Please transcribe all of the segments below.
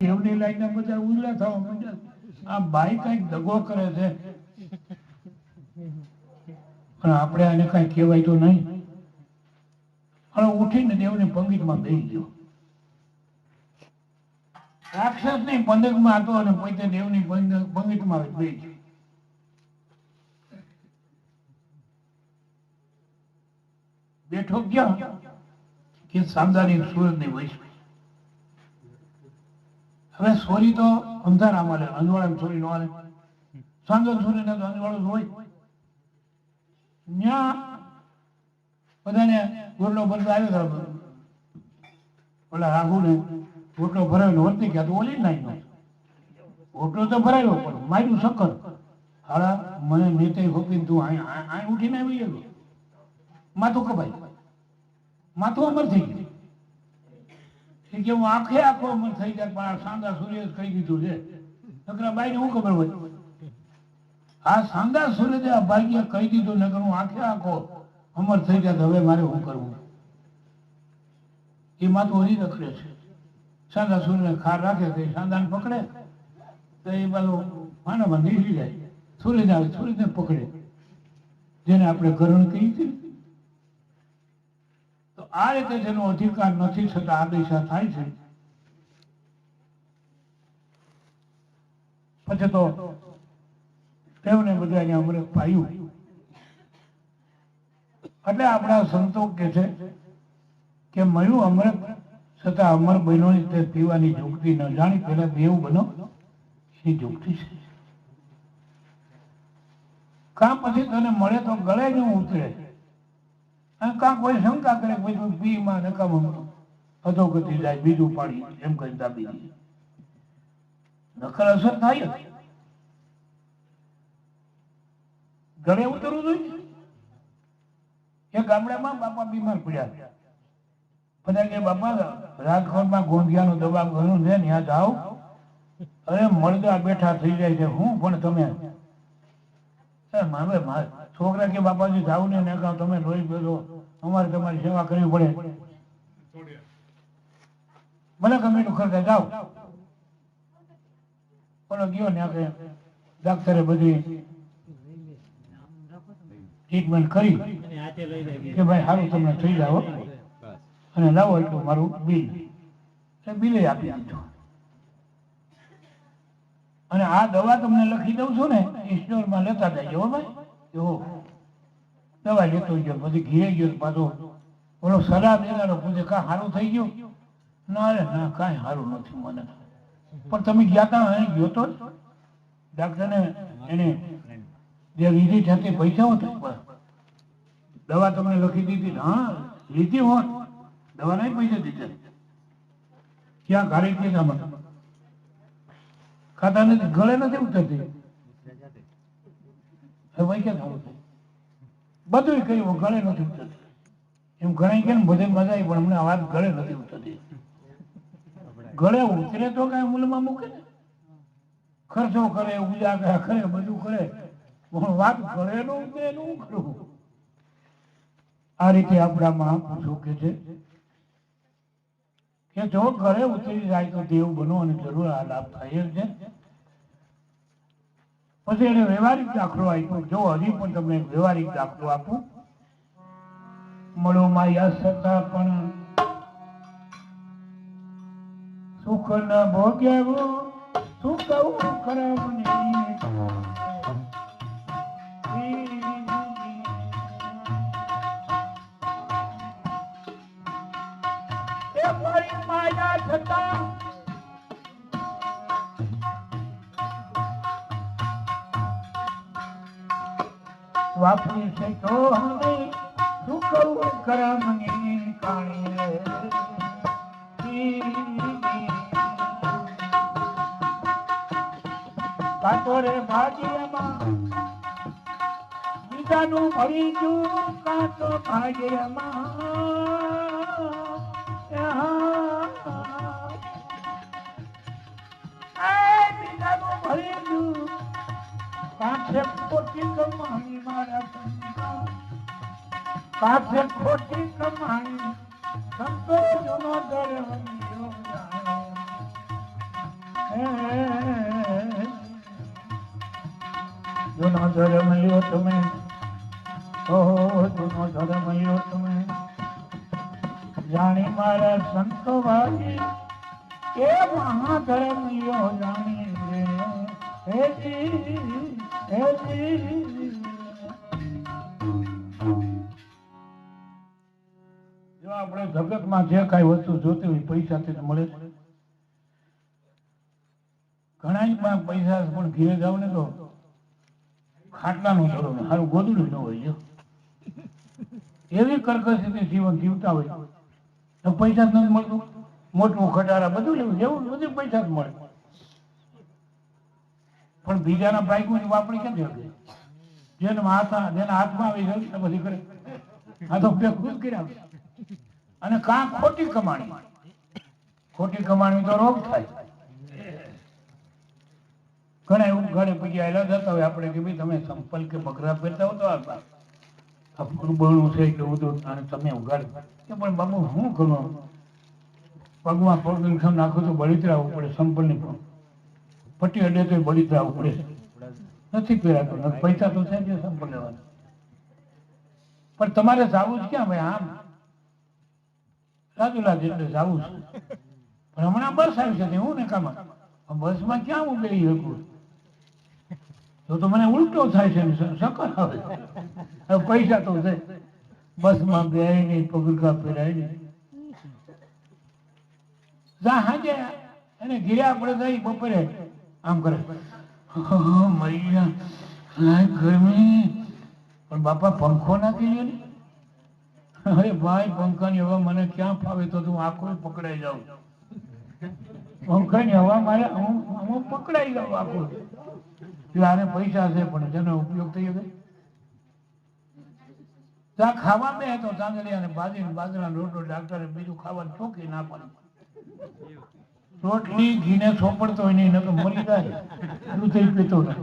દેવની લાઈને બધા ઉજળા થવા માંડ્યા. આ ભાઈ કંઈક દગો કરે છે. પણ આપણે આને કઈ કહેવાય તો નહીં. અને ઉઠીને દેવની પંગીતમાં બેસી ગયો. રાક્ષસની પંદકમાં હતો અને પોતે દેવની પંગ- પંગીતમાં બેસી ગયો. બેઠો ક્યાં? કે સામદાની સુરતની વૈશ્વી હવે સોરી તો અંધારામાં લે અંજવાળા સોરી નો હાલે સાંજે સોરી ને તો અંજવાળું હોય. ન્યા બધાને ગોટલો ભરતો આવ્યો હતો ઓલા રાઘુ ને રોટલો ભરાયો વર્તી ગયા તો ઓલી નાઈ નો. રોટલો તો ભરાયો પણ માર્યું સક્કર હાડા મને નેતે હોપીને તું અહીં અહીં ઉઠીને આવી ગયો. માથું કપાય. માથું અમર થઈ ગયું. કે હું આખે આખો અમર થઈ જાય, પણ આ સાંધા સૂર્ય કહી દીધું છે. નકરા બાઈને શું ખબર હોય? આ સાંધા સૂર્ય આ ભાગ્ય કહી દીધું, નકર હું આખે આખો અમર થઈ જાય હવે મારે શું કરવું? એ માથું હજી રખડે છે. સાંધા સૂર્યને ખાર રાખે તો એ સાંધાને પકડે. તો એ બાજુ માનામાં નીકળી જાય. સૂર્યને સૂર્યને પકડે. જેને આપણે ગ્રહણ કહી હતી આ રીતે જેનો અધિકાર નથી છતાં આ દિશા થાય છે. પછી તો તેમને બધાને અમૃત પાયું. એટલે આપણા સંતો કે છે કે મળ્યું અમૃત છતાં અમર બહેનો તે પીવાની જોગતી ન જાણી, પેલા દેવ બનો એ જોગતી છે. કાં પછી તને મળે તો ગળે જ ઉતરે. કોઈ શંકા કરે, પછી અધોગતિ જાય, બીજું પાણી એમ કઈ દાબી દે. નકર અસર થાય ઘરે ઉતરવું જોઈએ. એ ગામડામાં બાપા બીમાર પડ્યા. બધા કે, બાપા રાજકોટમાં ગોંધિયાનો દવા ઘણું છે ત્યાં જાઓ. અરે મળદા બેઠા થઈ જાય છે. હું પણ તમે મારે છોકરા કે બાપાજી જાવ ને ને તમે રોઈ બેસો અમારે તમારી સેવા કરવી પડે. ભલે ગમે એટલું ખર્ચા જાવ પણ ગયો ને આપણે ડાક્ટરે બધી ટ્રીટમેન્ટ કરી કે ભાઈ સારું તમને થઈ જાઓ અને લાવો એટલું મારું બિલ. એ બિલે આપી દીધું અને આ દવા તમને લખી દઉં છું ને સ્ટોરમાં લેતા જાય હો ભાઈ. જો દવા લેતો ગયો પછી ઘીરે ગયો પાછો. ઓલો સલાહ દેનારો પૂછે, કાં સારું થઈ ગયું? ના રે ના, કાંઈ સારું નથી મને. પણ તમે ગયા તા અહીં ગયો તો? ડાક્ટરને એને જે લીધી થતી પૈસા હતા દવા તમને લખી દીધી હા, લીધી હોત. દવા નહીં પૈસા દીધા. ક્યાં ગાડી કીધામાં ખાતા નથી ગળે નથી ઉતરતી. બધું કહ્યું ગળે નથી ઉતરતી. એમ ઘણા કે બધે મજા પણ અમને આ વાત ગળે નથી ઉતરતી. ગળે ઉતરે તો કઈ મૂલમાં મૂકે ને. ખર્ચો કરે ઉજા કરે, બધું કરે. પણ વાત ગળે નું ઉતરે નું શું આ રીતે આપણા મહાપુરુષો કે છે? કે જો ઘરે ઉતરી જાય તો દેવ બનો અને જરૂર આ લાભ થાય છે પછી એને વ્યવહારિક દાખલો આપ્યો. જો હજી પણ તમને વ્યવહારિક દાખલો આપું. મળો માયા છતાં પણ. સુખ ન ભોગવ્યું સુખ એ માયા છતાં વાપરી છે તો હવે ચૂકવવું કરમની કાણી કાટોરે ભાગ્યમાં બીજાનું ભરી જું કાતો ભાગ્યમાં કમાણી મારા. કાંઠે ખોટી કમાણી સંતો જૂનો દર હરિયો જાય. જૂનો ધર્મ લ્યો તમે. ઓહો, જૂનો ધર્મ લ્યો તમે. જાણી મારા સંતો ભાઈ એ મહાધર્મ લ્યો જાણી રે. હે જો આપણે જગતમાં જે કાંઈ વસ્તુ જોતી હોય પૈસાથી મળે છે ઘણા પૈસા પણ ઘીરે જાવ ને તો ખાટલાનું થોડું સારું ગોદડું ન હોય એવી એવી કરકસથી જીવન જીવતા હોય. તો પૈસા નથી મળતું. મોટું ખટારા બધું લેવું, જેવું બધું પૈસા જ મળે. પણ બીજાના બાઈકમાં વાપરી કેમ જશે જેને માથા, જેના હાથમાં આવી તો બધી કરે. આ તો બે ખુદ કર્યા અને કાં ખોટી કમાણી. ખોટી કમાણી તો રોગ થાય. ઘણા એવું ઘરે પછી આવેલા જતા હોય આપણે કે ભાઈ તમે સંપલ કે બકરા પહેરતા હો તો આ આપણું બળું છે એટલે બધું અને તમે ઉગાડ. કે પણ બાબુ શું કરું? પગમાં પગ નાખો તો બળીતરાવું પડે સંપલની પણ. પટ્ટી અડે તો બળીતરાવું પડે. નથી પહેરાતો પૈસા તો છે જ લેવાના. પણ તમારે જાવું જ ક્યાં ભાઈ, આમ? રાજુલા એટલે જાવું છું. પણ હમણાં બસ આવી છે, હું ને કામાં? બસમાં ક્યાં હું બેસી શકું તો તો મને ઉલટો થાય છે સકર આવે. પૈસા તો છે. બસમાં બેહાય નહીં, પગરખા પહેરાય નહીં. જા હાજે એને ઘીરે આપણે જઈ બપોરે આમ કરે. મરી ગરમી. પણ બાપા, પંખો નાખી લે ને. અરે ભાઈ, પંખાની હવા મને ક્યાં ફાવે તો હું આખો પકડાઈ જાઉં. પંખાની હવા મારે હું હું પકડાઈ જાઉં આખો. એટલે આને પૈસા છે, પણ જેનો ઉપયોગ થઈ ગયો ત્યાં ખાવા બે તો ચાંદલી અને ને બાજરા રોટલો ડાક્ટરે બીજું ખાવાનું ચોકી નાખવાનું. રોટલી ઘીને સોંપડતો હોય નહીં નકર મરી જાય. દૂધ પીતો નહીં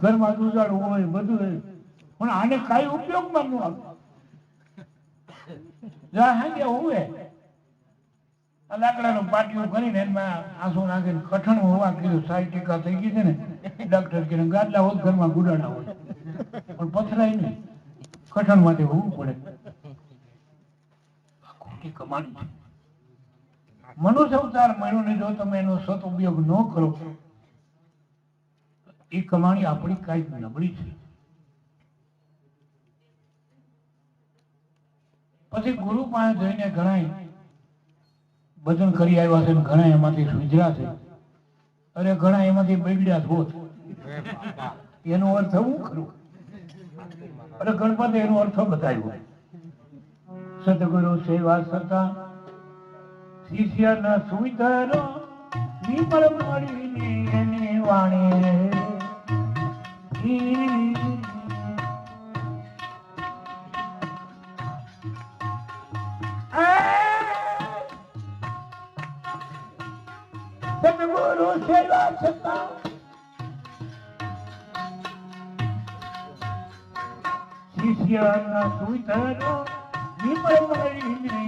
ઘરમાં દૂધાળું હોય, બધું હોય. પણ આને કાંઈ ઉપયોગમાં ન આવે. હોવે લાકડાનું પાટિયું કરીને એમાં આંસુ નાખીને કઠણ હોવા કીધું સારી ટીકા થઈ ગઈ છે ને ડોક્ટર કે ગાદલા હોત ઘરમાં ગુડાણા હોય. પણ પથરાય નહીં. કઠણ માટે હોવું પડે. કમાણી મનુષ્ય અવતાર મળ્યો ને જો તમે એનો સદઉપયોગ ન કરો, એ કમાણી આપણી કાંઈક નબળી છે. પછી ગુરુ પાસે જઈને ઘણા ભજન કરી આવ્યા છે ઘણા એમાંથી સુજરા છે. અરે ઘણા એમાંથી બગડ્યા હોત. એનો અર્થ હું કરું? અરે ગણપતિ, એનો અર્થ બતાવ્યો. સદગુરુ સેવા સતા શિષ્ય ન સુધરો વિમળ મળી એની વાણી સદગુરુ સેવા છતાં શિષ્ય ન સુધરો વિમળ મળી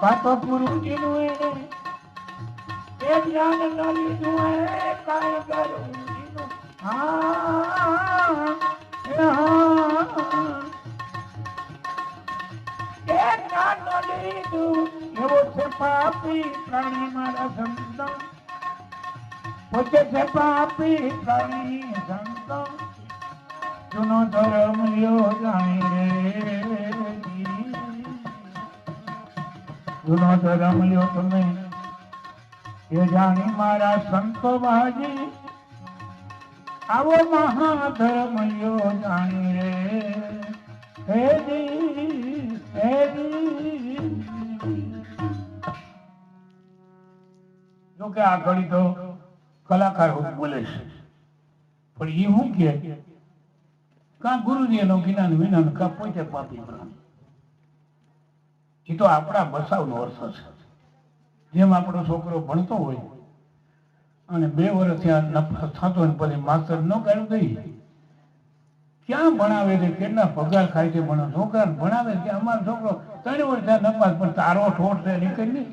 કાતો કીધું એને. એ જ્ઞાન ન લીધું એ કાય કરું એવો છે પાપી પ્રાણી મારા સંતો પોતે છે પાપી પ્રાણી સંતો જૂનો ધર્મ લ્યો જાણી રે. જૂનો ધર્મ લ્યો તમે. એ જાણી મારા સંતો બાજી. આવો મહાધર્મ લ્યો જાણી રે. હે દી હે દી જો. કે આ ઘડી તો કલાકાર હું બોલે છે. પણ એ શું કે? કાં ગુરુજી એનો જ્ઞાન વિનાન કા પોતે પાપી પ્રાણી એ તો આપણા બસાવનો અર્થ છે. જેમ આપણો છોકરો ભણતો હોય અને બે વર્ષ ત્યાં થતો ને પછી માસ્તર ન કાઢ્યું દઈ ક્યાં ભણાવે છે? કેટલા પગાર ખાય છે? ભણો છોકરાને ભણાવે છે? અમારો છોકરો ત્રણ વર્ષ ત્યાં નપાસ, પણ તારો ઠોઠ છે નીકળી નહીં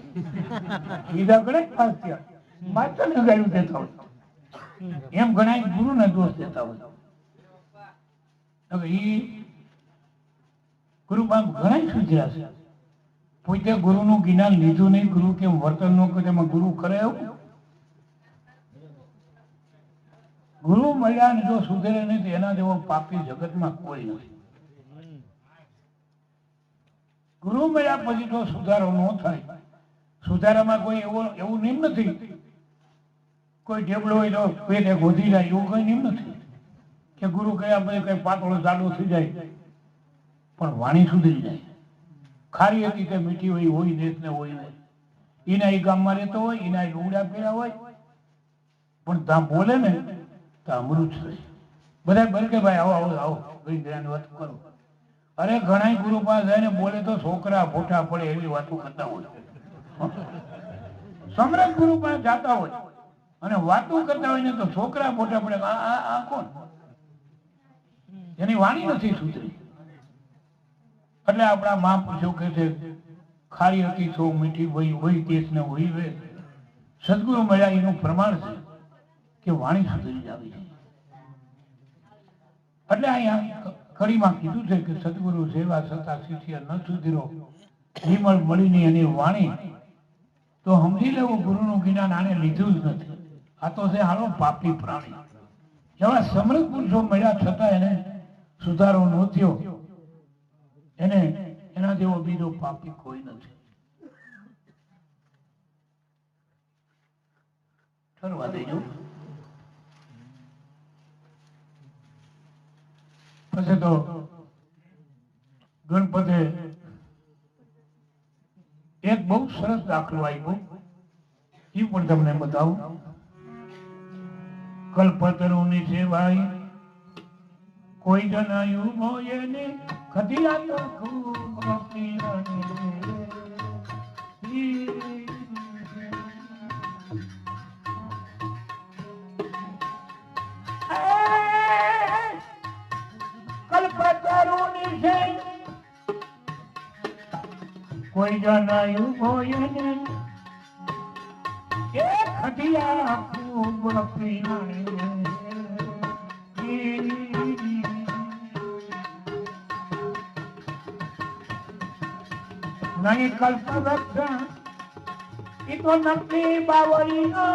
બીજા ઘણા પાસ થયા. માસ્તર ને ગાયું દેતા હોય. એમ ઘણા ગુરુને દોષ દેતા હોય. હવે ઈ ગુરુ બાપ ઘણા સુધર્યા છે. પોતે ગુરુનું જ્ઞાન લીધું નહીં, ગુરુ કેમ વર્તન ન કરે, એમાં ગુરુ કરે એવું? ગુરુ મળ્યા જો સુધરે નહીં તો એના જેવો પાપી જગતમાં કોઈ નથી. ગુરુ મળ્યા પછી જો સુધારો ન થાય. સુધારામાં કોઈ એવો, એવું નિયમ નથી. કોઈ ઢેબલો હોય તો પેટે ગોધી જાય, એવું કઈ નિયમ નથી. કે ગુરુ કયા પછી કઈ પાતળો જાડો થઈ જાય. પણ વાણી સુધરી જાય. ખારી હતી કે મીઠી હોય હોય દેશ ને હોય. ને એના એ ગામમાં રહેતો હોય એના એ લુગડા પહેર્યા હોય. પણ ત્યાં બોલે ને, તો અમૃત છે. બધા બોલે ભાઈ, આવો આવો આવો. ભાઈ જ્ઞાન વાત કરો. અરે ઘણા ગુરુ પાસે જઈને બોલે તો છોકરા ફોટા પડે એવી વાતો કરતા હોય. સમ્રાટ ગુરુ પાસે જાતા હોય અને વાતો કરતા હોય ને તો છોકરા ફોટા પડે. આ આ કોણ? એની વાણી નથી સુધરી. એટલે આપણા મહાપુરુષો કહે છે, ખારી હતી છો મીઠી વહી વહી કેસ ને વહી વે સદગુરુ મળ્યા એનું પ્રમાણ છે કે વાણી સુધરી જાવી છે. એટલે અહીંયા કડીમાં કીધું છે કે સદગુરુ સેવા છતાં શિષ્ય ન સુધીરો નિમળ મળીની એની વાણી. તો સમજી લેવું, ગુરુનું જ્ઞાન આને લીધું જ નથી. આ તો છે હાલો પાપી પ્રાણી. એવા સમૃદ્ધ પુરુષો મળ્યા છતાં એને સુધારો ન થયો. એને એના જેવો બીજો પાપી કોઈ નથી. ઠરવા દેજો. પછી તો ગણપતે એક બહુ સરસ દાખલો આવ્યો એ પણ તમને બતાવું. કલ્પતરુની સેવાય કોઈ જનાયું મોયે ને ખદિયા તો ખૂબ કલ્પતરુની છે કોઈ જનાયું મોયે ને એ ખદિયા ખૂબ નહીં કલ્પ રક્ષણ એ તો નકલી બાવળી નો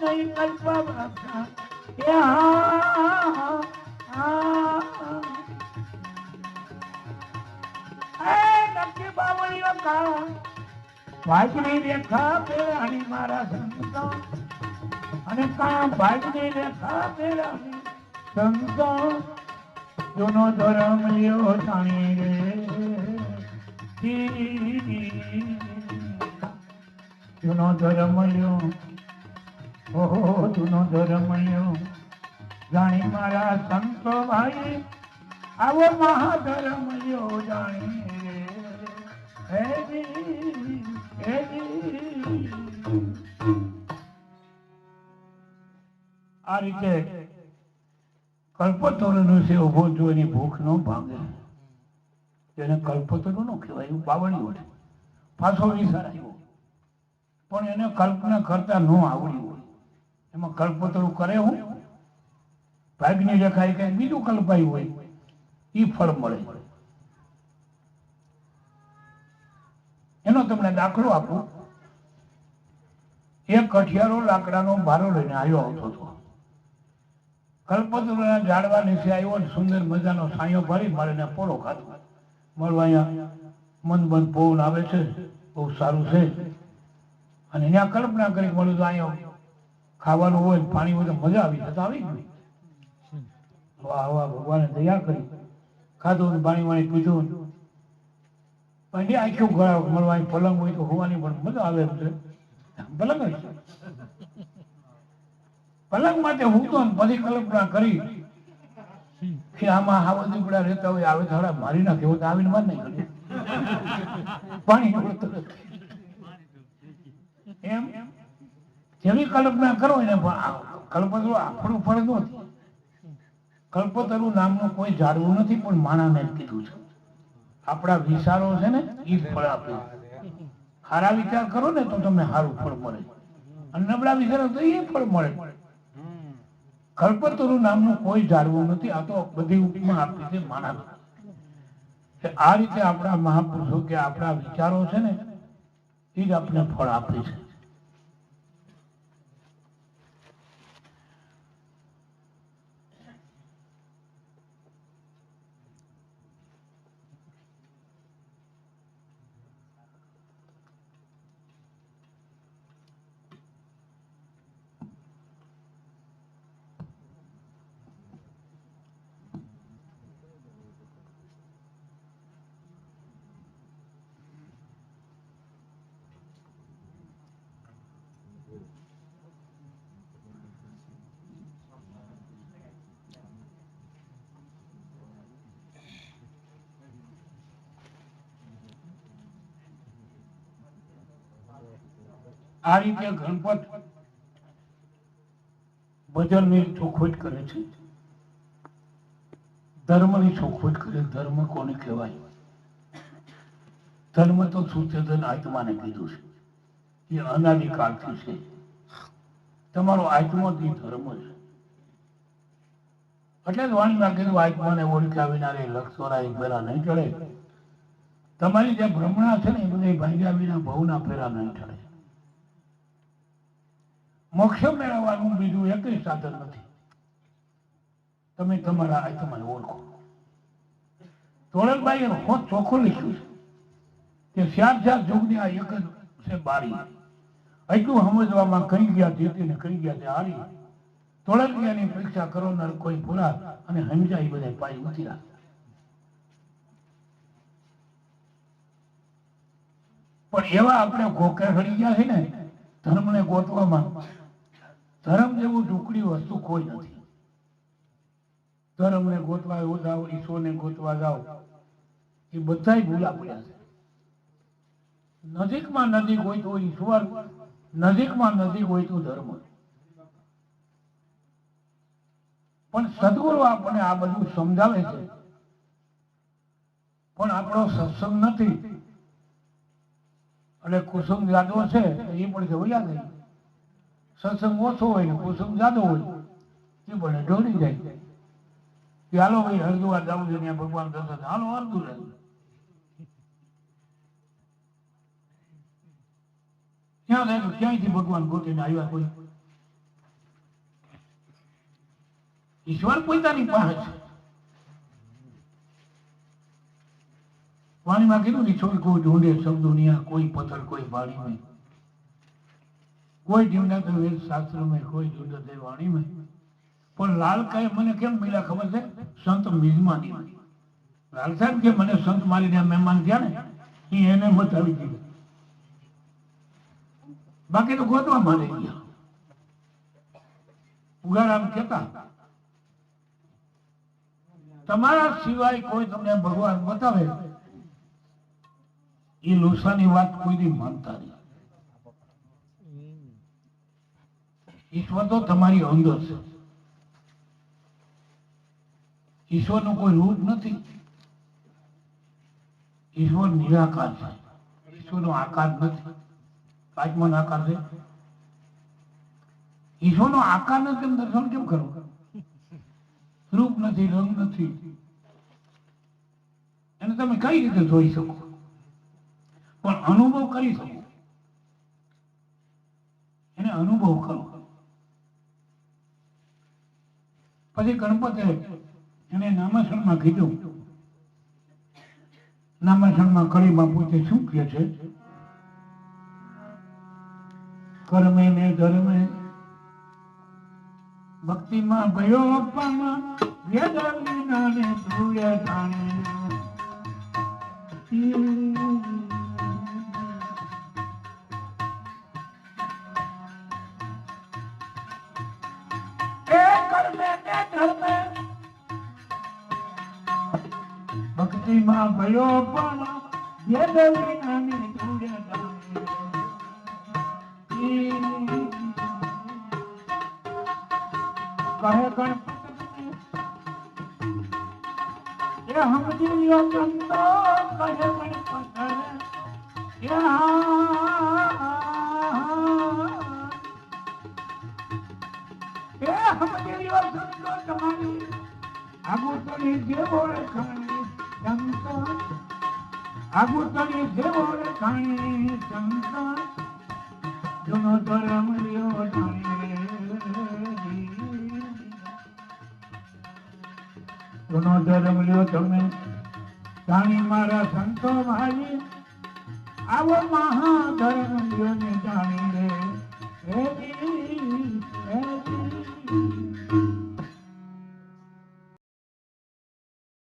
નહીં કલ્પ રક્ષણ એ હા હા નકલી બાવળીઓ કા. વાજની રેખા અને મારા સંતો. અને કા ભાગની રેખા અને સંતો. જૂનો ધર્મ લ્યો જાણી રે. જૂનો ધર્મ લ્યો ઓહો, જૂનો ધર્મ લ્યો જાણી મારા સંતો ભાઈ આવો મહાધર્મ લ્યો જાણી આ રીતે કલ્પતરુનું છે, ઊભો જોઈ ભૂખ ન ભાંગે. એને કલ્પતરુ કહેવાય એવું બાવળ્યું હોય પાછો વિચાર આવ્યો. પણ એને કલ્પના કરતા ન આવડ્યું હોય. એમાં કલ્પતરું કરે હું? ભાગની રેખાએ કઈ બીજું કલ્પાયું હોય. એ ફળ મળે. એનો તમને દાખલો આપું. એક કઠિયારો લાકડાનો ભારો લઈને આવ્યો આવતો હતો. કલ્પતરુના ઝાડવા નીચે આવ્યો સુંદર મજાનો સાયો ભરી મારીને પોળો ખાધો. મારું અહીંયા મન બંધ ભવન આવે છે, બહુ સારું છે. અને અહીંયા કલ્પના કરી મળ્યું તો અહીંયા ખાવાનું હોય પાણી હોય તો મજા આવી જતા આવી ગઈ વાહ વાહ, ભગવાને દયા કરી. ખાધું પાણી વાણી પીધું પછી આખું ઘર મળવાની પલંગ હોય તો હોવાની પણ મજા આવે એમ છે. પલંગ પલંગ માટે હું તો બધી કલ્પના કરી કે આમાં દીપડા રહેતા હોય, આવે થોડા મારી નાખે, એવું આવીને માર નહીં પાણી એમ? જેવી કલ્પના કરો એને કલ્પતરુ આપણું ફળ નથી. કલ્પતરુ નામનું કોઈ જાડવું નથી, પણ માણાને મેં કીધું છે. આપણા વિચારો છે ને એ ફળ આપે. સારા વિચાર કરો ને, તો તમને સારું ફળ મળે. અને નબળા વિચારો તો એ ફળ મળે. કલ્પતરુ નામનું કોઈ જાળવું નથી. આ તો બધી ઉપમા આપી છે માણસ. આ રીતે આપણા મહાપુરુષો કે આપણા વિચારો છે ને, એ જ આપણે ફળ આપે છે. આ રીતે ગણપત ભજનની ચોખવટ કરે છે. ધર્મની ચોખવટ કરે, ધર્મ કોને કહેવાય? ધર્મ તો સુચેતન આત્માને કીધું છે એ અનાદિકાળથી છે તમારો આત્મા જ ધર્મ છે. એટલે જ વાણીમાં કીધું, આત્માને ઓળખ્યા વિનારે લક્ષોરા ફેરા નહીં ચડે. તમારી જે ભ્રમણા છે ને, એ બધી ભાગ્યા વિના ભવના ફેરા નહીં ચડે. મોક્ષ મેળવવાનું બીજું એકય સાધન નથી. તમે તમારા આત્માને ઓળખો. ધોળકભાઈએ હોત ચોખ્ખું લખ્યું છે કે ચાર ચાર જોગની આ એક જ છે બારી. એટલું સમજવામાં કઈ ગયા જીતીને કઈ ગયા તે હારી. તોળકિયાની પરીક્ષા કરનાર કોઈ ભૂલા અને સમજાય બધા પાઈ ઉતર્યા. પણ એવા આપણે ગોકે હળી ગયા છે ને, ધર્મને ગોતવામાં ધર્મ જેવું ઢુકડી વસ્તુ કોઈ નથી. ધર્મને ગોતવા જાઓ, ઈશ્વરને ગોતવા જાઓ. એ બધા ભૂલા પડ્યા છે. નજીકમાં નજીક હોય તો ઈશ્વર, નજીકમાં નજીક હોય તો ધર્મ. પણ સદગુરુ આપણને આ બધું સમજાવે છે. પણ આપણો સત્સંગ નથી. અને કુસુમ જાદવ છે એ પણ જવું વયા ગઈ સત્સંગ ઓછો હોય ને કુસુમ જાદો હોય એ પણ ઢોળી જાય કે હાલો ભાઈ હરદુઆર જવું છે ત્યાં ભગવાન દર્શન હાલો હરદુ ક્યાં તો ક્યાંયથી ભગવાન ગોતીને આવ્યા કોઈ ઈશ્વર પોતાની પાસે છે કીધું ને છોડ કોઈ ઢૂંઢે શબ્દો કોઈ પથ્થર કોઈ વાણી में કોઈ જીવના વેદ શાસ્ત્ર में કોઈ ઢૂંઢે વાણી में પણ લાલ કહે મને કેમ મળ્યા ખબર છે? સંત મિજમાની. લાલ સાહેબ કે મને સંત મારી મારીને મહેમાન થયા ને, એ એને બતાવી દીધું બાકી તો ગોતવા મારી ગયા. ઉગારામ કેતા તમારા સિવાય કોઈ તમને ભગવાન બતાવે? એ લોસાની વાત કોઈ દી માનતા નહીં. ઈશ્વર તો તમારી અંદર છે. ઈશ્વરનું કોઈ રૂપ નથી. ઈશ્વર નિરાકાર છે. ઈશ્વરનો આકાર નથી. આત્માનો આકાર છે. ઈશ્વરનો આકાર નથી દર્શન કેમ કરો? રૂપ નથી, રંગ નથી. એને તમે કઈ રીતે જોઈ શકો? પણ અનુભવ કરી શકો. એને અનુભવ કરો. પછી ગણપતે એને નામાસણમાં કીધું. નામાસણમાં કળી બાપુ તે શું કહે છે? કર્મે ને ધર્મે ભક્તિમાં ભયો અપ્પામાં વેદ વિના ને કર્મે ને ધર્મે ભક્તિમાં ભયો પણ વેદ વિના ને ધ્રુય જાણે કહે ગણપતિ, એ સમજી લ્યો ચંદો, કહે પથર એ હા આગુતરી જેવો ખાણી શંકર આગુતરી જેવો ખાણી શંકર, જૂનો ધર્મ જાણે જૂનો ધર્મ લ્યો તમે જાણી મારા સંતો ભાઈ આવો મહાધર્મ લ્યો ને જાણી રે.